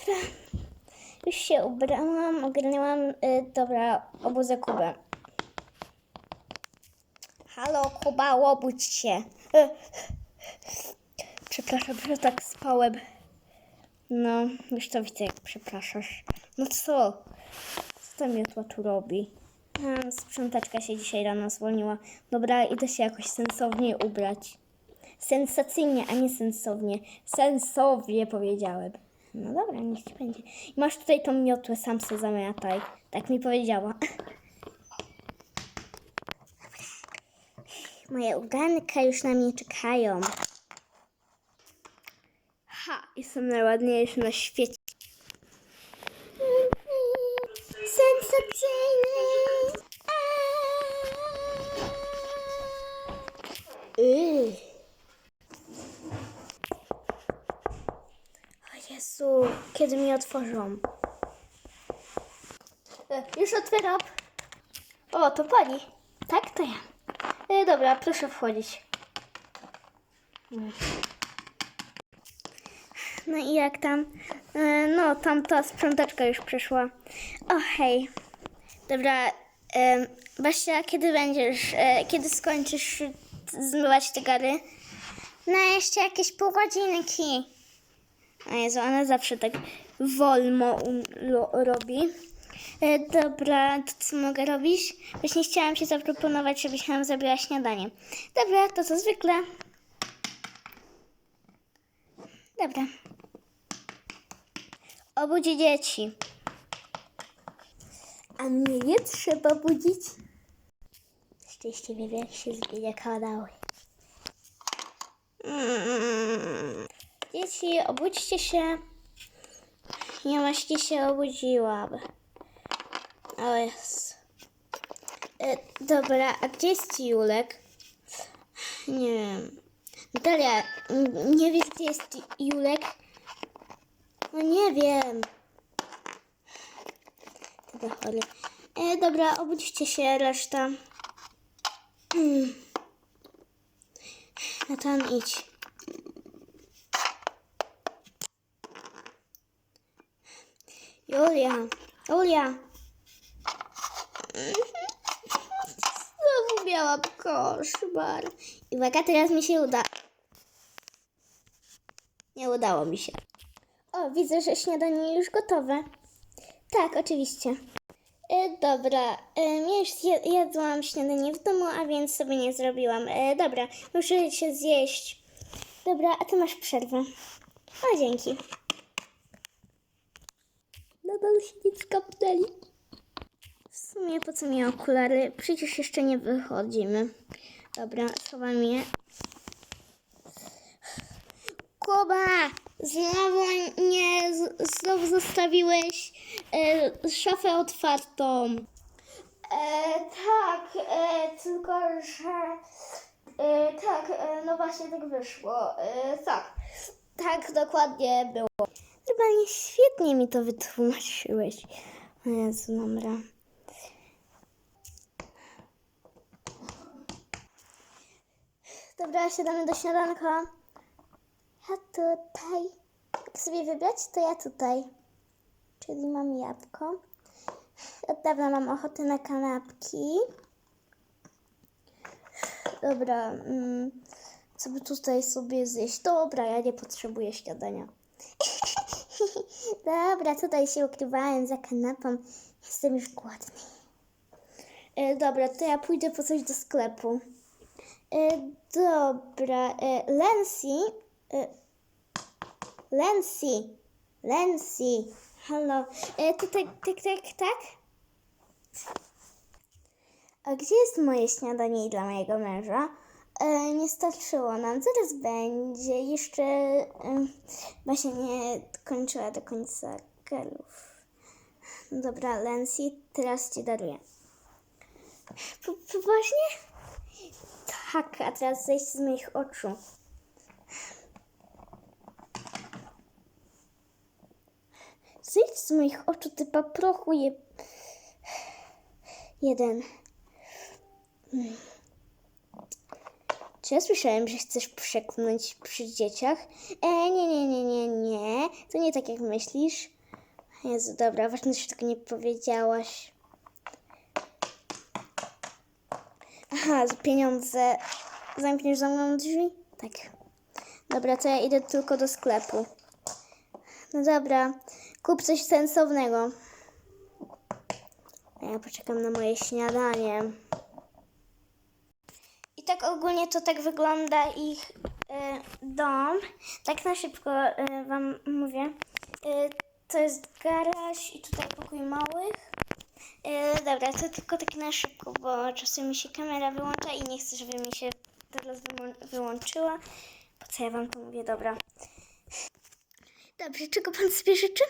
Dobra. Już się ubrałam, ogarnęłam. Y, dobra, obudzę Kubę. Halo, Kuba, łobudź się. Przepraszam, że tak spałem. No, już to widzę, jak przepraszasz. No co? Co ta miotła tu robi? A, sprzątaczka się dzisiaj rano zwolniła. Dobra, idę się jakoś sensownie ubrać. Sensacyjnie, a nie sensownie. Sensownie powiedziałem. No dobra, niech ci będzie. Masz tutaj tą miotłę, sam se zamiataj. Tak mi powiedziała. Moje uganka już na mnie czekają. Ha, jestem najładniejszy na świecie. Sensacyjny! Yy. O Jezu, otworzą? E, Już otwieram. O, to pani. Tak, to ja. E, dobra, proszę wchodzić. No i jak tam? E, no, tam ta sprzątaczka już przyszła. O, hej. Dobra, Basia, kiedy będziesz, kiedy skończysz zmywać te gary? No, jeszcze jakieś pół godzinki. O Jezu, ona zawsze tak wolno robi. E, dobra, to co mogę robić? Właśnie chciałam ci zaproponować, żebyś nam zrobiła śniadanie. Dobra, to co zwykle. Dobra. Obudzi dzieci. A mnie nie trzeba budzić. Szczęśliwie wie, się zginie kanały. Mm. Dzieci, obudźcie się. Ja właśnie się obudziłam. O jest. E, dobra, a gdzie jest Julek? Nie wiem. Natalia, nie wiesz gdzie jest Julek? No nie wiem. Dobra, chory. E, dobra, obudźcie się, reszta. Hmm. Natan, idź. Julia, Julia. Znowu miałam koszmar. I uwaga, teraz mi się uda. Nie udało mi się. O, widzę, że śniadanie już gotowe. Tak, oczywiście. E, dobra, e, ja już jadłam śniadanie w domu, a więc sobie nie zrobiłam. E, dobra, muszę się zjeść. Dobra, a ty masz przerwę. O, dzięki. Nadal się nic skapnęli. W sumie po co mi okulary? Przecież jeszcze nie wychodzimy. Dobra, schowam je. Kuba! Znowu nie, znowu zostawiłeś e, szafę otwartą. E, tak, e, tylko że... E, tak, e, no właśnie tak wyszło. E, tak, tak dokładnie było. Normalnie świetnie mi to wytłumaczyłeś. O Jezu, dobra. Dobra, siadamy do śniadanka. Ja tutaj. Jak sobie wybrać, to ja tutaj. Czyli mam jabłko. Od dawna mam ochotę na kanapki. Dobra, mm, co by tutaj sobie zjeść? Dobra, ja nie potrzebuję śniadania. Dobra, tutaj się ukrywałem za kanapą. Jestem już głodny. E, dobra, to ja pójdę po coś do sklepu. E, dobra, e, Lancy. E, Lancy. Lancy. Halo. E, tutaj, tak, tak, tak? A gdzie jest moje śniadanie dla mojego męża? E, nie starczyło nam. Zaraz będzie. Jeszcze e, Basia nie kończyła do końca gelów. Dobra, Lancy, teraz ci daruję. Po- Poważnie? Tak, a teraz zejść z moich oczu. Zejdź z moich oczu, ty paprochu je... Jeden. Mm. Czy ja słyszałem, że chcesz przeklnąć przy dzieciach? E, nie, nie, nie, nie, nie. To nie tak, jak myślisz. Jezu, dobra, ważne, że tego nie powiedziałaś. Aha, pieniądze zamkniesz za mną drzwi? Tak. Dobra, to ja idę tylko do sklepu. No dobra, kup coś sensownego. Ja poczekam na moje śniadanie. Ogólnie to tak wygląda ich e, dom. Tak na szybko e, Wam mówię. E, to jest garaż i tutaj pokój małych. E, dobra, to tylko tak na szybko, bo czasem mi się kamera wyłącza i nie chcę, żeby mi się teraz wyłą- wyłączyła. Po co ja Wam to mówię? Dobra. Dobrze, czego Pan sobie życzy?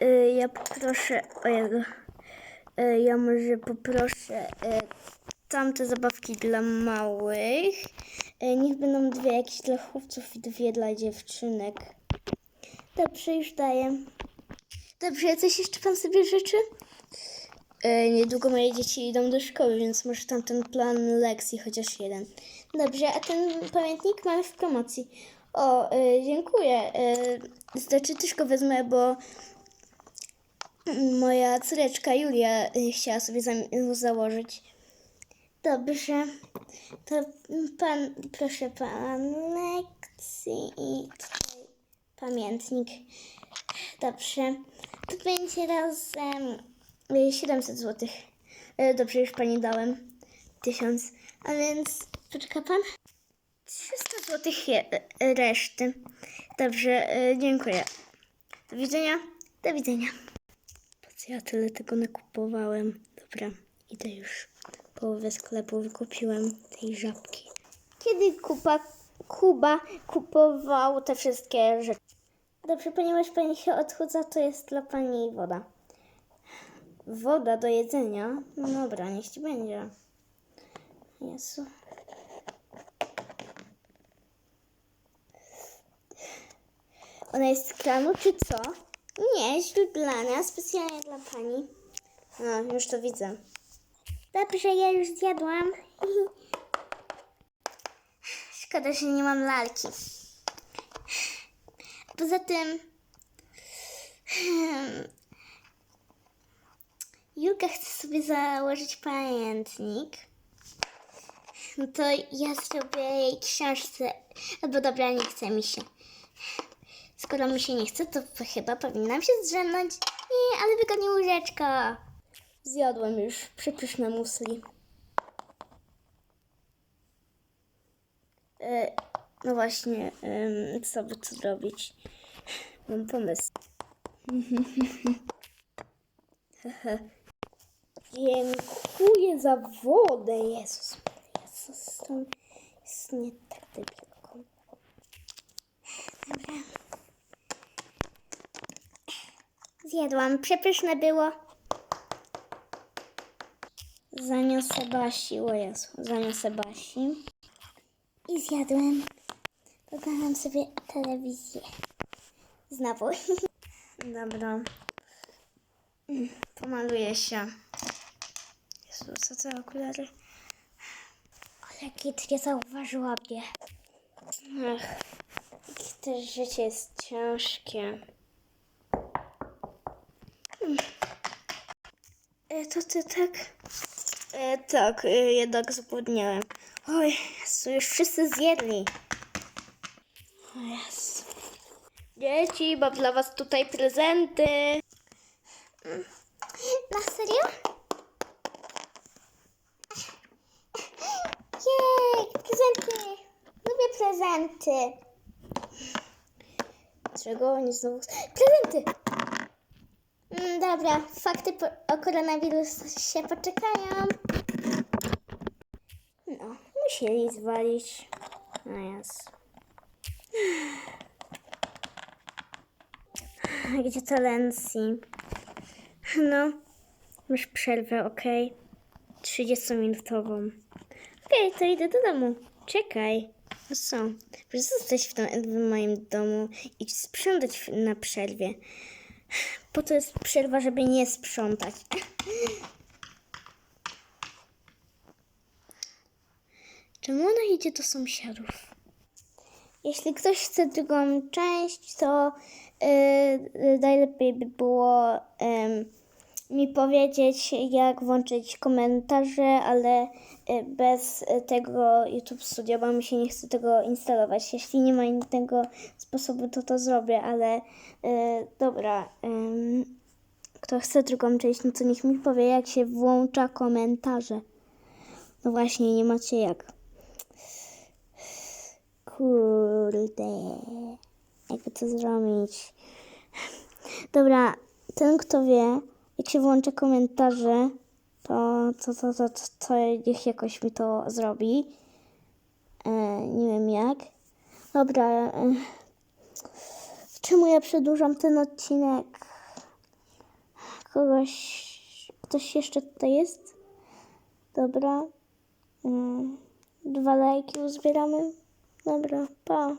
E, ja poproszę... O. E, ja może poproszę tamte zabawki dla małych. E, niech będą dwie jakieś dla chłopców i dwie dla dziewczynek. Dobrze, już daję. Dobrze, coś jeszcze pan sobie życzy? E, niedługo moje dzieci idą do szkoły, więc może tam ten plan lekcji chociaż jeden. Dobrze, a ten pamiętnik mamy w promocji. O, e, dziękuję. Znaczy też go wezmę, bo Moja córeczka Julia chciała sobie założyć. Dobrze. To pan, proszę pan, lekcji i tutaj pamiętnik. Dobrze. To będzie razem y, 700 zł. Dobrze, już pani dałem. 1000. A więc, poczeka pan? 300 zł reszty. Dobrze, y, dziękuję. Do widzenia. Do widzenia. Po co ja tyle tego nakupowałem? Dobra, idę już. Połowę sklepu wykupiłem tej żabki. Kiedy Kuba, Kuba kupował te wszystkie rzeczy? Dobrze, ponieważ pani się odchudza, to jest dla pani woda. Woda do jedzenia? No dobra, niech ci będzie. Jezu. Ona jest z kranu, czy co? Nie, źródlana, specjalnie dla pani. No, już to widzę. Dobrze, ja już zjadłam. Szkoda, że nie mam lalki. Poza tym... hmm, Julka chce sobie założyć pamiętnik. No to ja zrobię jej książce. Albo dobra, nie chce mi się. Skoro mi się nie chce, to chyba powinnam się zdrzemnąć. Nie, ale wygodnie łóżeczko. Zjadłem już przepyszne musli. E, no właśnie, em, co by tu zrobić? Mam pomysł. Dziękuję za wodę, Jezus. Jezus, to jest nie tak debilką. Dobra. Zjadłam. Przepyszne było. Zaniosę Basi. O Jezu. Zaniosę Basi. I zjadłem. Oglądam sobie telewizję. Znowu. Dobra. Mm, Pomaluję się. Jezu, co te okulary? Ale kit nie zauważyła mnie. Ach, też życie jest ciężkie. E, to ty tak? E, tak, e, jednak zapomniałem. Oj, Jezu, już wszyscy zjedli. O Jezu. Dzieci, mam dla was tutaj prezenty. Na serio? Jej, prezenty. Lubię prezenty. Czego oni znowu... Prezenty! Mm, dobra, fakty o koronawirusie poczekają. No, musieli zwalić. No jas. Gdzie to Lency? No, masz przerwę, okej? 30-minutową. Okej, to idę do domu. Czekaj. No co? Zostać w, w moim domu i sprzątać na przerwie. Po to jest przerwa, żeby nie sprzątać. Czemu ona idzie do sąsiadów? Jeśli ktoś chce drugą część, to yy, najlepiej by było ym, mi powiedzieć, jak włączyć komentarze, ale y, bez tego YouTube Studio, bo mi się nie chce tego instalować. Jeśli nie ma innego sposobu, to to zrobię, ale y, dobra. kto chce drugą część, no to niech mi powie, jak się włącza komentarze. No właśnie, nie macie jak. Kurde. Jakby to zrobić? Dobra, ten kto wie, jak się włącza komentarze, to, to, to, to, to, to niech jakoś mi to zrobi. E, nie wiem jak. Dobra. Czemu ja przedłużam ten odcinek? Kogoś. Ktoś jeszcze tutaj jest? Dobra. Mm, Dwa lajki uzbieramy. Dobra, pa.